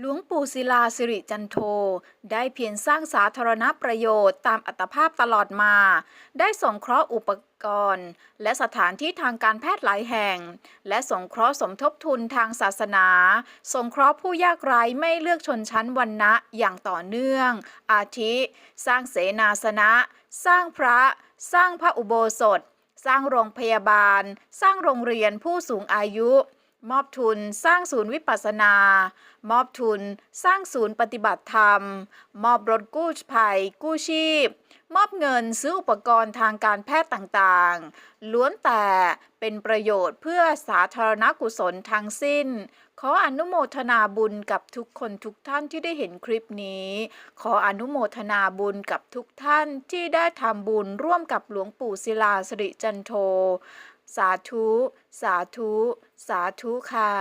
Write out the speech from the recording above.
หลวงปู่ศิลาสิริจันโท ได้เพียรสร้างสาธารณประโยชน์ตามอัตภาพตลอดมา ได้สงเคราะห์อุปกรณ์ และสถานที่ทางการแพทย์หลายแห่ง และสงเคราะห์สมทบทุนทางศาสนา สงเคราะห์ผู้ยากไร้ไม่เลือกชนชั้นวรรณะอย่างต่อเนื่อง อาทิ สร้างเสนาสนะ สร้างพระ สร้างพระอุโบสถ สร้างโรงพยาบาล สร้างโรงเรียนผู้สูงอายุ มอบทุนสร้างศูนย์วิปัสนา มอบทุนสร้างศูนย์ปฏิบัติธรรม มอบรถกู้ภัย กู้ชีพ มอบเงินซื้ออุปกรณ์ทางการแพทย์ต่างๆ ล้วนแต่เป็นประโยชน์เพื่อสาธารณกุศลทั้งสิ้น ขออนุโมทนาบุญกับทุกคนทุกท่านที่ได้เห็นคลิปนี้ ขออนุโมทนาบุญกับทุกท่านที่ได้ทำบุญร่วมกับหลวงปู่ศิลาสิริจันโท สาธุ สาธุ สาธุค่ะ